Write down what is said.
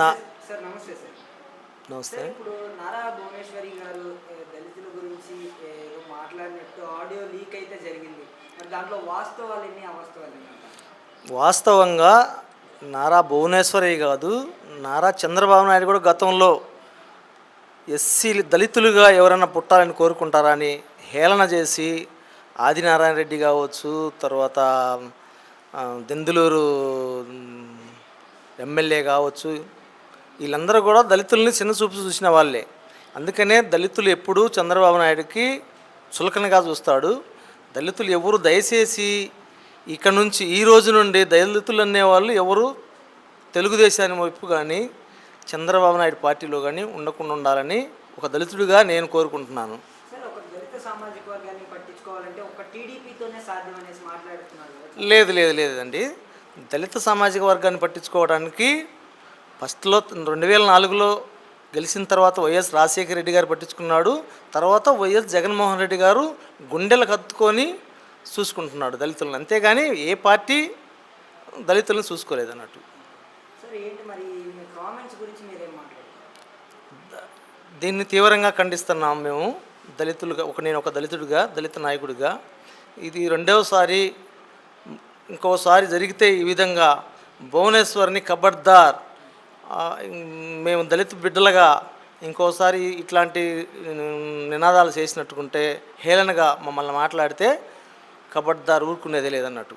నా- సార్ నమస్తే సార్. నమస్తే. ఇప్పుడు నారా భువనేశ్వరి గారు దళితుల గురించి మాట్లాడినట్టు ఆడియో లీక్ అయితే జరిగింది. మరి దాంట్లో వాస్తవాలు ఎన్ని అవాస్తవాలు? వాస్తవంగా నారా భువనేశ్వరి కాదు నారా చంద్రబాబు నాయుడు కూడా గతంలో ఎస్సీ దళితులుగా ఎవరైనా పుట్టాలని కోరుకుంటారా అని హేళన చేసి ఆదినారాయణ రెడ్డి కావచ్చు తర్వాత దెందులూరు ఎమ్మెల్యే కావచ్చు వీళ్ళందరూ కూడా దళితుల్ని చిన్న చూపు చూసిన వాళ్ళే. అందుకనే దళితులు ఎప్పుడూ చంద్రబాబు నాయుడుకి చులకనగా చూస్తాడు. దళితులు ఎవరు దయచేసి ఇక్కడ నుంచి ఈ రోజు నుండి దళితులు అనేవాళ్ళు ఎవరు తెలుగుదేశాన్ని వైపు కానీ చంద్రబాబు నాయుడు పార్టీలో కానీ ఉండకుండా ఉండాలని ఒక దళితుడిగా నేను కోరుకుంటున్నాను. లేదు లేదు లేదండి. దళిత సామాజిక వర్గాన్ని పట్టించుకోవడానికి ఫస్ట్లో రెండు వేల నాలుగులో గెలిచిన తర్వాత వైఎస్ రాజశేఖర రెడ్డి గారు పట్టించుకున్నాడు. తర్వాత వైఎస్ జగన్మోహన్ రెడ్డి గారు గుండెలు కత్తుకొని చూసుకుంటున్నాడు దళితులను. అంతేగాని ఏ పార్టీ దళితులను చూసుకోలేదు అన్నట్టు. దీన్ని తీవ్రంగా ఖండిస్తున్నాం మేము. దళితులుగా ఒక నేను ఒక దళితుడిగా దళిత నాయకుడిగా. ఇది రెండవసారి ఇంకోసారి జరిగితే ఈ విధంగా భువనేశ్వర్ని కబడ్దార్ మేము దళిత బిడ్డలుగా ఇంకోసారి ఇట్లాంటి నినాదాలు చేసినట్టుకుంటే హేళనగా మమ్మల్ని మాట్లాడితే కబడ్దారు ఊరుకునేది లేదన్నట్టు.